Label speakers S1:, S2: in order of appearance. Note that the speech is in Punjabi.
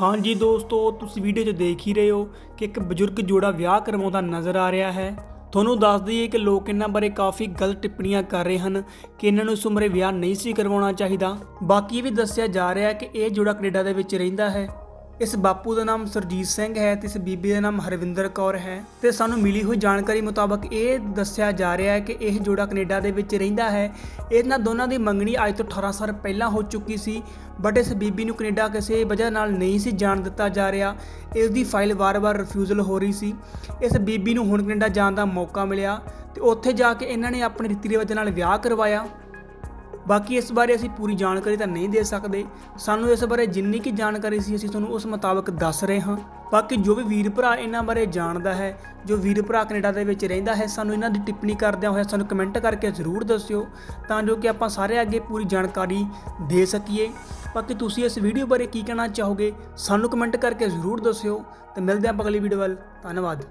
S1: ਹਾਂਜੀ ਦੋਸਤੋ, ਤੁਸੀਂ ਵੀਡੀਓ 'ਚ ਦੇਖ ਹੀ ਰਹੇ ਹੋ ਕਿ ਇੱਕ ਬਜ਼ੁਰਗ ਜੋੜਾ ਵਿਆਹ ਕਰਵਾਉਂਦਾ ਨਜ਼ਰ ਆ ਰਿਹਾ ਹੈ। ਤੁਹਾਨੂੰ ਦੱਸ ਦਈਏ ਕਿ ਲੋਕ ਇਹਨਾਂ ਬਾਰੇ ਕਾਫੀ ਗਲਤ ਟਿੱਪਣੀਆਂ ਕਰ ਰਹੇ ਹਨ ਕਿ ਇਹਨਾਂ ਨੂੰ ਇਸ ਉਮਰੇ ਵਿਆਹ ਨਹੀਂ ਸੀ ਕਰਵਾਉਣਾ ਚਾਹੀਦਾ। ਬਾਕੀ ਵੀ ਦੱਸਿਆ ਜਾ ਰਿਹਾ ਹੈ ਕਿ ਇਹ ਜੋੜਾ ਕੈਨੇਡਾ ਦੇ ਵਿੱਚ ਰਹਿੰਦਾ ਹੈ। ਇਸ ਬਾਪੂ ਦਾ ਨਾਮ ਸਰਜੀਤ ਸਿੰਘ ਹੈ ਤੇ ਇਸ ਬੀਬੀ ਦਾ ਨਾਮ ਹਰਵਿੰਦਰ ਕੌਰ ਹੈ ਤੇ ਸਾਨੂੰ ਮਿਲੀ ਹੋਈ ਜਾਣਕਾਰੀ ਮੁਤਾਬਕ ਇਹ ਦੱਸਿਆ ਜਾ ਰਿਹਾ ਹੈ ਕਿ ਇਹ ਜੋੜਾ ਕੈਨੇਡਾ ਦੇ ਵਿੱਚ ਰਹਿੰਦਾ ਹੈ। ਇਹਨਾਂ ਦੋਨਾਂ ਦੀ ਮੰਗਣੀ ਅੱਜ ਤੋਂ 18 ਸਾਲ ਪਹਿਲਾਂ ਹੋ ਚੁੱਕੀ ਸੀ ਬਟ ਇਸ ਬੀਬੀ ਨੂੰ ਕੈਨੇਡਾ ਕਿਸੇ ਵਜ੍ਹਾ ਨਾਲ ਨਹੀਂ ਸੀ ਜਾਣ ਦਿੱਤਾ ਜਾ ਰਿਹਾ। ਇਸ ਦੀ ਫਾਈਲ ਵਾਰ-ਵਾਰ ਰਿਫਿਊਜ਼ਲ ਹੋ ਰਹੀ ਸੀ। ਇਸ ਬੀਬੀ ਨੂੰ ਹੁਣ ਕੈਨੇਡਾ ਜਾਣ ਦਾ ਮੌਕਾ ਮਿਲਿਆ ਤੇ ਉੱਥੇ ਜਾ ਕੇ ਇਹਨਾਂ ਨੇ ਆਪਣੇ ਰੀਤੀ ਰਿਵਾਜ਼ਾਂ ਨਾਲ ਵਿਆਹ ਕਰਵਾਇਆ। ਬਾਕੀ ਇਸ ਬਾਰੇ ਅਸੀਂ ਪੂਰੀ ਜਾਣਕਾਰੀ ਤਾਂ ਨਹੀਂ ਦੇ ਸਕਦੇ। ਸਾਨੂੰ ਇਸ ਬਾਰੇ ਜਿੰਨੀ ਕੀ ਜਾਣਕਾਰੀ ਸੀ, ਅਸੀਂ ਤੁਹਾਨੂੰ ਉਸ ਮੁਤਾਬਕ ਦੱਸ ਰਹੇ ਹਾਂ। ਬਾਕੀ ਜੋ ਵੀ ਵੀਰ ਭਰਾ ਇਹਨਾਂ ਬਾਰੇ ਜਾਣਦਾ ਹੈ, ਜੋ ਵੀਰ ਭਰਾ ਕੈਨੇਡਾ ਦੇ ਵਿੱਚ ਰਹਿੰਦਾ ਹੈ, ਸਾਨੂੰ ਇਹਨਾਂ ਦੀ ਟਿੱਪਣੀ ਕਰਦਿਆਂ ਹੋਇਆ ਸਾਨੂੰ ਕਮੈਂਟ ਕਰਕੇ ਜ਼ਰੂਰ ਦੱਸਿਓ, ਤਾਂ ਜੋ ਕਿ ਆਪਾਂ ਸਾਰੇ ਅੱਗੇ ਪੂਰੀ ਜਾਣਕਾਰੀ ਦੇ ਸਕੀਏ। ਬਾਕੀ ਤੁਸੀਂ ਇਸ ਵੀਡੀਓ ਬਾਰੇ ਕੀ ਕਹਿਣਾ ਚਾਹੋਗੇ, ਸਾਨੂੰ ਕਮੈਂਟ ਕਰਕੇ ਜ਼ਰੂਰ ਦੱਸਿਓ। ਤੇ ਮਿਲਦੇ ਹਾਂ ਅਗਲੀ ਵੀਡੀਓ ਵੱਲ। ਧੰਨਵਾਦ।